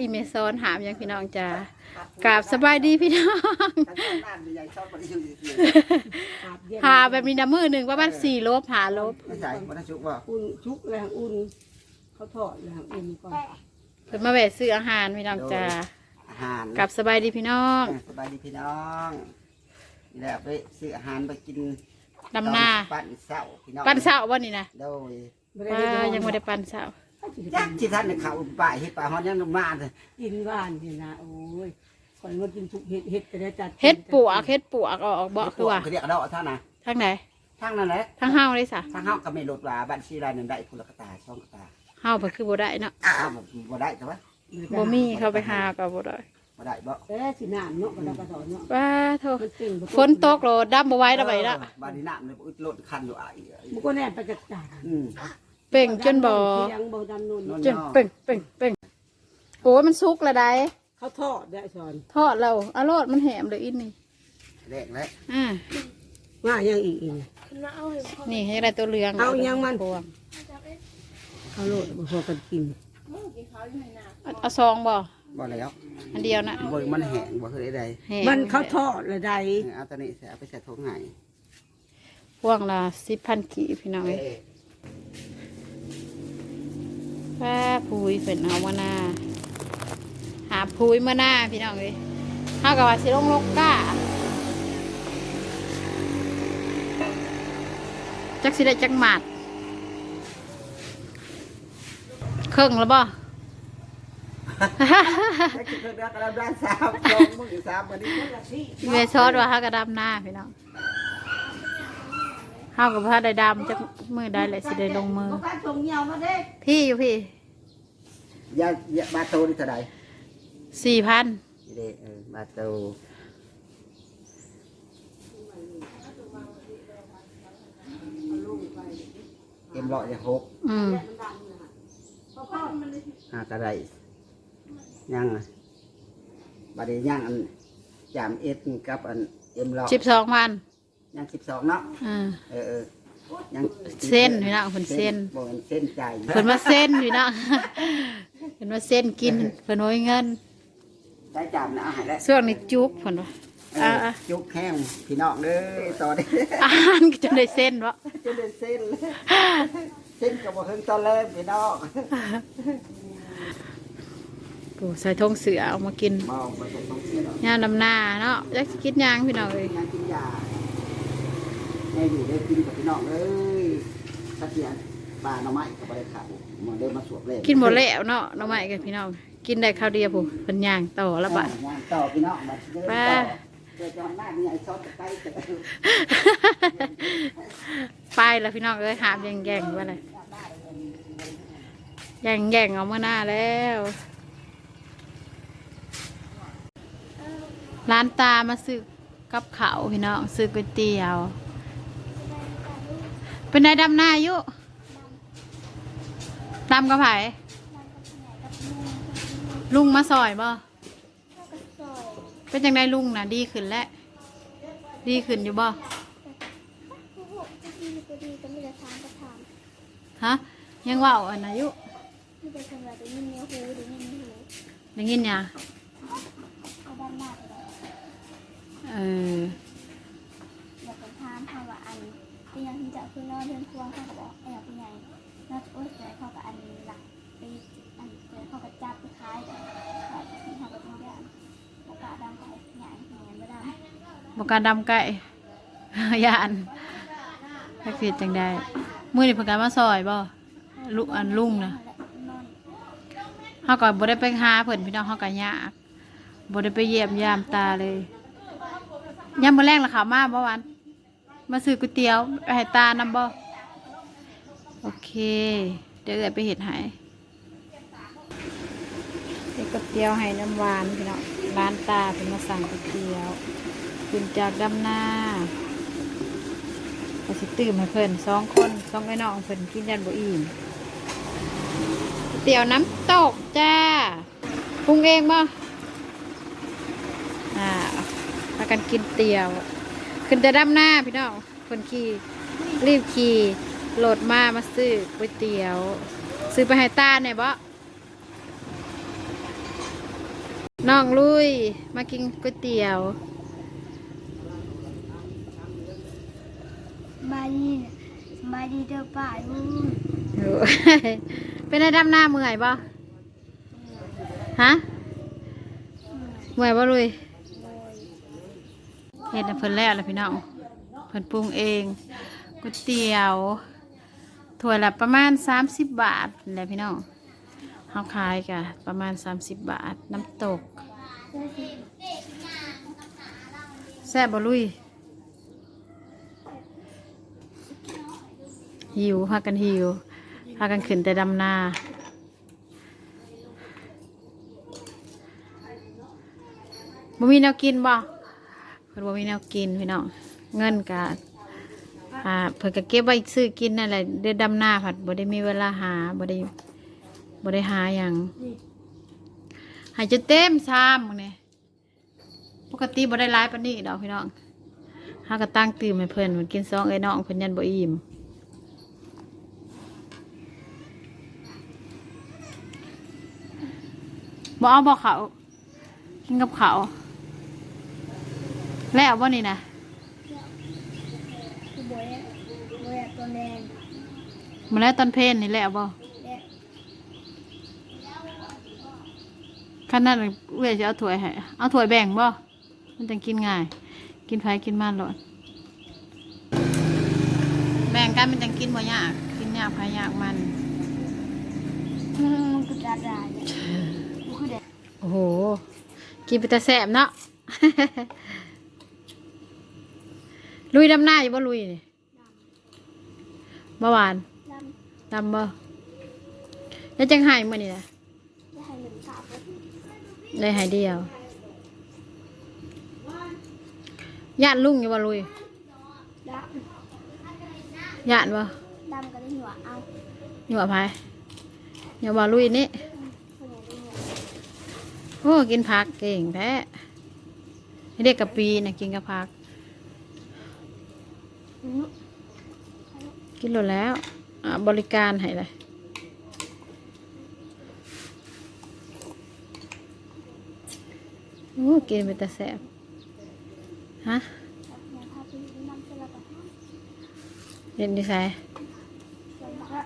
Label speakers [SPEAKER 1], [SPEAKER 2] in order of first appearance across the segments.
[SPEAKER 1] อีเมซอนหามยังพี่น้องจ้ากราบสบายดีพี่น้อง
[SPEAKER 2] ทั้งสองด้านมีใหญ่ชอบมันอยู่ดี
[SPEAKER 3] อาบเย็น
[SPEAKER 1] หาแบบนี้นะมือหนึ่งประมาณสี่ลบหาลบ
[SPEAKER 2] ๆไม่ใช่มันชุกว่า
[SPEAKER 3] อุ่นชุกแรงอุ่น เขาทอดแรงอุ่นก่อน
[SPEAKER 1] เพิ่นมาแวะซื้ออาหารพี่น้องจ้า
[SPEAKER 2] อาหาร
[SPEAKER 1] กราบสบายดีพี่น้อง
[SPEAKER 2] สบายดีพี่น้องนี่แหละไปซื้ออาหารไปกิน
[SPEAKER 1] ดำนา
[SPEAKER 2] ปั้นเสาพี่น้อง
[SPEAKER 1] ปันเช้าวันนี้นะ
[SPEAKER 2] โดย
[SPEAKER 1] ว่ายังไม่ได้ปันเช้า
[SPEAKER 2] ยักษ์ที่ท่านเนี่ยเขาป่าเฮ็ดป่าฮอนยังมาเลย
[SPEAKER 3] กินหวานนี่นะโอ้ยก่อนว่ากินทุกเห็ดเห็ดก็ได้จัด
[SPEAKER 1] เฮ็ดปวกเฮ็ดปวกเอาออกเบาะคือว่า
[SPEAKER 2] เขาเรียกดอกท่านนะ
[SPEAKER 1] ทางไหน
[SPEAKER 2] ทางนั้นแหละ
[SPEAKER 1] ทางเฮาเลยสะ
[SPEAKER 2] ทางเฮาก็ไม่ลดว่าบ้านชีไรนั่นได้พุละกระตายช่องกระตาย
[SPEAKER 1] เฮาเพิ่นคือบ่ได้เนาะ
[SPEAKER 2] อ้าวบ่ได้ใช่ไหม
[SPEAKER 1] บ่มีเขาไปหาก็บ่ได้
[SPEAKER 2] บ่ได้บ่
[SPEAKER 3] เอ้สิน้ำเนาะก็เราก็สอนเนาะ
[SPEAKER 1] ว้าโท
[SPEAKER 3] มันเก่งบ่
[SPEAKER 1] ฝนตกโลดดำบ่ไหว้แล้วไปละ
[SPEAKER 2] บ้านนี้น้ำเลยอึดลดคันอยู่อะ
[SPEAKER 3] มันก็แน่ไปกระจาย
[SPEAKER 2] อืม
[SPEAKER 1] เป่งจนบ่
[SPEAKER 3] เสียงบ่ดำนุ่น
[SPEAKER 1] จนเป่งเป่งเป่งโอ้ยมันสุกและได้
[SPEAKER 3] เขาทอดได้สอน
[SPEAKER 1] ทอดแล้วอร่อยมันแหมเลยอินนี่
[SPEAKER 2] แรกแล้ว
[SPEAKER 1] อ่า
[SPEAKER 3] ว่ายังอีกอีก
[SPEAKER 1] นี่ให้ได้ตัวเหลือง
[SPEAKER 3] เอายังมัน
[SPEAKER 1] พวง
[SPEAKER 3] เขาโลดบ่พอกันกิน
[SPEAKER 1] เอาเอาซองบ่
[SPEAKER 2] บ่แล้ว
[SPEAKER 1] อันเดียวนะ
[SPEAKER 2] เบิ่งมันแห้งบ่คือได้
[SPEAKER 1] แห้ง
[SPEAKER 3] มันเขาทอดละใด
[SPEAKER 2] เอาตัวนี้ใส่เอาไปใส่ถุงให้
[SPEAKER 1] พวงละสิบพันกี่พี่น้องเอ้ย ป้าพุยเพิ่นเอามาหน้าหาพุยมาหน้าพี่น้องเอ้ยเฮากับว่าสิลงลกก้าจักสิได้จักหมัดเครื่องแล้วบ่
[SPEAKER 2] ถ้าคิดเรื่องกระดานด้านสามลงมือสามวันนี้
[SPEAKER 1] เวซอสว่าเฮากระดำหน้าพี่น้อง เฮากับพระได้ดำจักมือได้เลยสิได้ลงมือ
[SPEAKER 3] เขาการส่งเหี่ยวมาเด้
[SPEAKER 1] พี่อยู่พี่
[SPEAKER 2] ยาอย่าบาโตนี่เท่าไหร่
[SPEAKER 1] สี่พัน
[SPEAKER 2] นี่เด้เออบาโตเอ็มร้อยหก
[SPEAKER 1] อืม
[SPEAKER 2] หากระไรยังอะบัดนี้ยังอันจามเอ็ดกับอันเอ็มร้อย
[SPEAKER 1] สิบสองพัน
[SPEAKER 2] ยังสิบสองเนาะ
[SPEAKER 1] อ่า
[SPEAKER 2] เออเออยัง
[SPEAKER 1] เส้นพี่น้องเพิ่นเส้น
[SPEAKER 2] บ่เป็นเส้นใจ
[SPEAKER 1] เพิ่นมาเส้นพี่น้องเพิ่นมาเส้นกินเพิ่นโอยเงิน
[SPEAKER 2] ใจจามนะเอาให้แล้ว
[SPEAKER 1] ช่วงนี้จุกเพิ่นว่า
[SPEAKER 2] เอ
[SPEAKER 1] อ่า
[SPEAKER 2] อจุกแห้งพี่น้องเด้อต่อเด้อ
[SPEAKER 1] อาหารก็จนได้เส้นวะ
[SPEAKER 2] จะเป็นเส้นเลยเส้นกับบ่เพิ่งตอนแรกพี่น้อง
[SPEAKER 1] โอ้ใส่ทงเสือเอามากิน
[SPEAKER 2] มองมาตรงนี้เนาะ
[SPEAKER 1] ย่างดำหน้าเนาะอยากสิกินหยังพี่น้องเอ้ย
[SPEAKER 2] งานกินยาแม่อยู่ได้กินกับพี่น้องเอ้ยถ้าเสียปลาหน่อไม้กับใบขาวมันได้มาสวบเลย
[SPEAKER 1] กินหมดแล้วเนาะน้องใหม่กับพี่น้อง กินได้ข้าวเดียวผู้เพิ่นย่างต่อละบาด
[SPEAKER 2] งานต่อพี่น้องมาเดิน
[SPEAKER 1] ไป
[SPEAKER 2] ต่อเกิดจอนหน้ามีไอ้ซอสตะไคร้เกิด
[SPEAKER 1] ไปแล้วพี่น้องเอ้ยหามแย่งๆว่าอะไรแย่งๆเอาเมื่อหน้าแล้วร้านตามาซื้อกับเขาวพี่น้องซื้อก๋วยเตี๋ยว เป็นนายดำหน้าอยู่ดำกับไผลุงมาซอยบ่เป็นจังไดลุงนะดีขึ้นแล้วดีขึ้นอยู่บ่
[SPEAKER 4] ผู้หกจะดีก็ดีก็มีแต่ถามก็ถาม
[SPEAKER 1] ฮะยังเว่าอันอายุ
[SPEAKER 4] มีแต่คำว่าเดี๋ยวยินเนื้อหูเดี๋ยวยินเนื้อหู
[SPEAKER 1] ได้ยินยัง
[SPEAKER 4] เอาด้านหน้าไปเลย
[SPEAKER 1] เออ
[SPEAKER 4] อยากจะถามเขาว่าอันเป็นยังที่จะคือนอนเรื่องควงเขาก็บอกแอบเป็นไงน่าจะโอ๊ยเจอเข้ากับอันหลักไปอันเจอเข้ากับจับไปคล้ายแต่แบบที่เขากับต้องแย่โอกาสดำไปใหญ่ใหญ่ไม่ได้
[SPEAKER 1] บอกการดำไก่ยานก็คือจังได้มือนี่เพิ่นการมาซอยบ่ลุอันลุ่งนะเฮาก็บ่ได้ไปหาเพิ่นพี่น้องเฮาก็ยากบ่ได้ไปเยี่ยมยามตาเลยยามมื้อแรงล่ะค่ะมาบ่อวัน มาซื้อก๋วยเตี๋ยวไปให้ตานำบ่โอเค เดี๋ยวเอื้อยไปเฮ็ดให้เฮ็ดก๋วยเตี๋ยวให้น้ำหวานพี่น้องร้านตาเพิ่นมาสั่งก๋วยเตี๋ยวขึ้นจากดำนาก็สิตื่มให้เพิ่นสองคนสองไอ้น้องเพิ่นกินยันบ่อิ่มก๋วยเตี๋ยวน้ำตกจ้าปรุงเองบ่อ่าพากันกินเตี๋ยว ขึ้นแต่ดำหน้าพี่น้องเพิ่นขี่รีบขี่โหลดมามาซื้อก๋วยเตี๋ยว ซื้อไปให้ตาเนี่ยบ่น้องลุยมากินก๋วยเตี๋ยว
[SPEAKER 4] มาดีเนี่ยมาดีเด้อป้าลุง
[SPEAKER 1] โอ้ยเป็นไอ้ดำหน้าเมื่อยบ่ฮะเมื่อยบ่ลุย เฮ็ดเพิ่นแล้วล่ะพี่น้องเพิ่นปรุงเองก๋วยเตี๋ยวถ้วยละประมาณ 30 บาทแหละพี่น้องเฮาขายกะประมาณ 30 บาท น้ำตกแซ่บบ่ลุยหิวพากันหิวพากันขึ้นแต่ดำนาบ่มีแนวกินบ่ พิ่นบ่มีแนวกินพี่น้องเงินกะอ่าเพิ่นก็เก็บไว้ซื้อกินนั่นแหละเดือนดำนาผัดบ่ได้มีเวลาหาบ่ได้บ่ได้หาหยังหายจนเต็มชามมื้อนี้ปกติบ่ได้หลายปานนี้ดอกพี่น้องเฮาก็ตั้งตื่มให้เพิ่นเพิ่นกินสองเอ้น้องเพิ่นยันบ่อิ่มบเอาบอเขากินกับเขา แล้วบ่นี่นะ
[SPEAKER 4] คือโบยโบยตัวแดง
[SPEAKER 1] มาแล้วตอนเพลนนี่แล้วบ่
[SPEAKER 4] และ
[SPEAKER 1] ขนาดนั้นเอื้อยจะเอาถ้วยให้เอาถ้วยแบ่งบ่มันจังกินง่าย กินไผกินมันโลดแบ่งกันมันจังกินบ่ยากกินยากไผยากมัน
[SPEAKER 4] มันคือดาดาเนี่ยมันคือเด็ก
[SPEAKER 1] โอ้โห กินไปแต่แสบเนาะ ลุยดำหน้าอยู่บ่ลุยนี่บ่หวาน
[SPEAKER 4] ดำ
[SPEAKER 1] ดำบ่แล้วจังไห้มื้อนี่นะ
[SPEAKER 4] จะให้หนึ่งสามแล้ว
[SPEAKER 1] ได้หายเดียวญาติลุงอยู่บ่ลุย
[SPEAKER 4] ด
[SPEAKER 1] ญาติบ่ำ
[SPEAKER 4] ดำก็ได้หัวเอา
[SPEAKER 1] อยู่บ่ไผอยู่บ่ลุยนี่
[SPEAKER 4] คนไหนได้หัว
[SPEAKER 1] โอ้กินผักเก่งแท้ให้เด็กกับปีนะกินกับผัก
[SPEAKER 4] อืม
[SPEAKER 1] กินหมดแล้วอ่าบริการให้เลยโอ้กินไปแต่แสบฮะ
[SPEAKER 4] แล้วพาไปน้ำเสลับกับ
[SPEAKER 1] เรียนดีไซน์
[SPEAKER 4] แล้วก็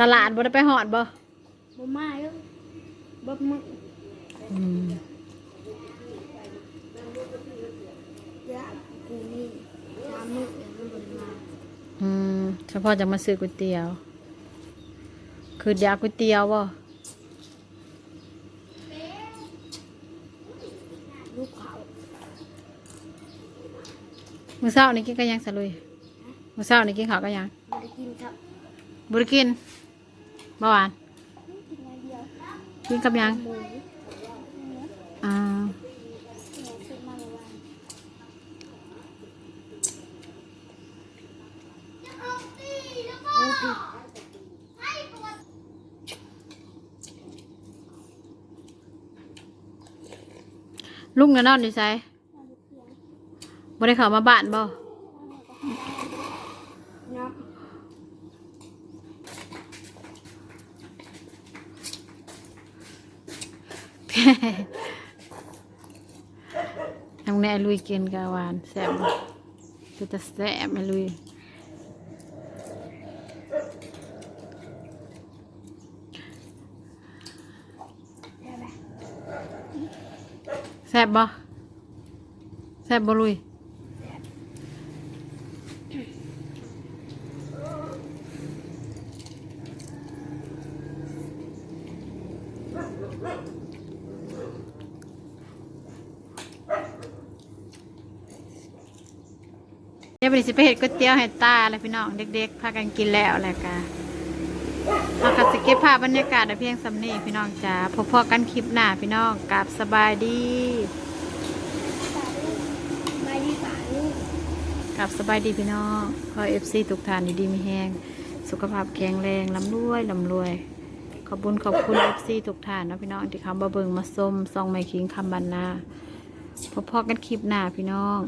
[SPEAKER 1] ตลาดบ่ได้ไปหอดบ่
[SPEAKER 4] บ่มาเยอะบ่มึง
[SPEAKER 1] อืม
[SPEAKER 4] เดี๋ยวกูนี่สามมื้อเดี๋ยวมันบ่ได้มา
[SPEAKER 1] อืมเฉพาะจะมาซื้อก๋วยเตี๋ยว คืออยากก๋วยเตี๋ยวบ่
[SPEAKER 4] ลูกเขา
[SPEAKER 1] มื้อเช้านี่กินก็ยังสะลุยมื้อเช้านี่กินข้าวก็ยัง
[SPEAKER 4] บ่ได้กินครับ
[SPEAKER 1] บ่ได้กินบ่หวาน
[SPEAKER 4] กินน้อยเดียว
[SPEAKER 1] กินกับยังอ่า
[SPEAKER 4] หมูซื้อมาเมื่อวานหมูปีก
[SPEAKER 1] ลุงน่ะนอนอยู่ไส
[SPEAKER 4] มาลูกเพียง
[SPEAKER 1] บ่ได้เข้ามาบ้านบ่
[SPEAKER 4] เนาะ
[SPEAKER 1] ทางแน่ลุยกินกะหวานแซ่บบ่คือจะแซ่บแม่ลุยแซ่บบ่แซ่บบ่ลุย ดี๋ยวไปสิไปเห็ดก๋วยเตี๋ยวให้ตาแล้วพี่น้องเด็ก ๆ พากันกินแล้วแหละกะมาคัดสเก็บภาพบรรยากาศเพียงสำนีพี่น้องจ้าพบพอกันคลิปหน้าพี่น้องกลับสบายดี
[SPEAKER 4] กลั
[SPEAKER 1] บสบายดีพี่น้องขอเอฟซีทุกท่านอยู่ดีมีแห้งสุขภาพแข็งแรงลำรวยลำรวย ขอบคุญขอบคุณเอฟซีทุกท่านนะพี่น้องที่คำมาเบิงมาส้มซองไมคิงคำบันนาพบพอกันคลิปหน้าพี่น้อง